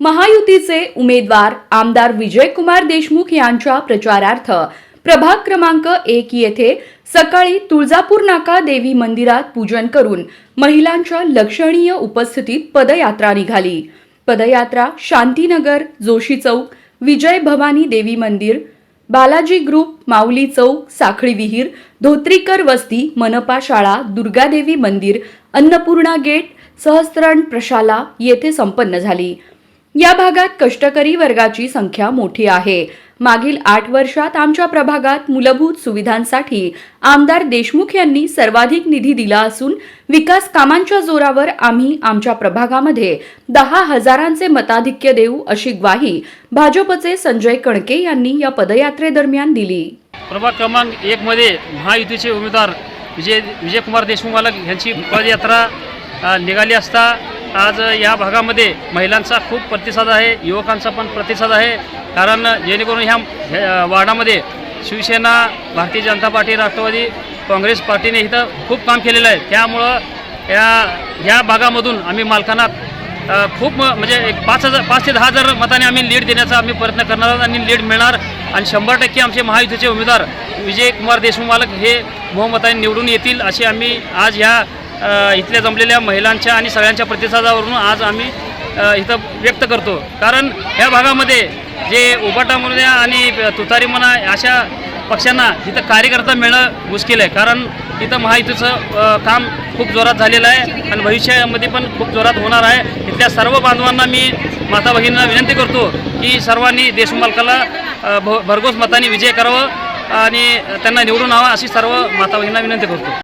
महायुतीचे उमेदवार आमदार विजयकुमार देशमुख यांच्या प्रचारार्थ प्रभाग क्रमांक एक येथे सकाळी तुळजापूर नाका देवी मंदिरात पूजन करून महिलांच्या लक्षणीय उपस्थितीत पदयात्रा निघाली. पदयात्रा शांतीनगर जोशी चौक विजय भवानी देवी मंदिर बालाजी ग्रुप माऊली चौक साखळी विहीर धोत्रीकर वस्ती मनपा शाळा दुर्गादेवी मंदिर अन्नपूर्णा गेट सहस्रण प्रशाला येथे संपन्न झाली. या भागात कष्टकरी वर्गाची संख्या मोठी आहे. मागील आठ वर्षात आमच्या प्रभागात मूलभूत सुविधांसाठी आमदार देशमुख यांनी सर्वाधिक निधी दिला असून विकास कामांच्या जोरावर आम्ही आमच्या प्रभागामध्ये दहा हजारांचे मताधिक्य देऊ अशी ग्वाही भाजपचे संजय कणके यांनी या पदयात्रेदरम्यान दिली. प्रभाग क्रमांक एकमध्ये महायुतीचे उमेदवार विजय विजयकुमार देशमुख मालक यांची पदयात्रा निघाली असता आज या भागामध्ये महिलांचा खूप प्रतिसाद आहे युवकांचा पण प्रतिसाद आहे. कारण जेणेकरून ह्या वार्डामध्ये शिवसेना भारतीय जनता पार्टी राष्ट्रवादी काँग्रेस पार्टीने इथं खूप काम केलेलं आहे. त्यामुळं या ह्या भागामधून आम्ही मालकांना खूप म्हणजे एक पाच हजार पाच ते दहा हजार मताने आम्ही लीड देण्याचा आम्ही प्रयत्न करणार आहोत आणि लीड मिळणार. आणि शंभर टक्के आमचे महायुतीचे उमेदवार विजयकुमार देशमुख मालक हे बहुमताने निवडून येतील असे आम्ही आज ह्या इथल्या जमलेल्या महिलांच्या आणि सगळ्यांच्या प्रतिसादावरून आज आम्ही इथं व्यक्त करतो. कारण ह्या भागामध्ये जे उबाटा म्हणू आणि तुतारी म्हणा अशा पक्षांना इथं कार्यकर्ता मिळणं मुश्किल आहे. कारण इथं महायुतीचं काम खूप जोरात झालेलं आहे आणि भविष्यामध्ये पण खूप जोरात होणार आहे. इथल्या सर्व बांधवांना मी माता भगिनींना विनंती करतो की सर्वांनी देशमालकाला भ भरघोस मताने विजय करावं आणि त्यांना निवडून हवा अशी सर्व माता भगिनींना विनंती करतो.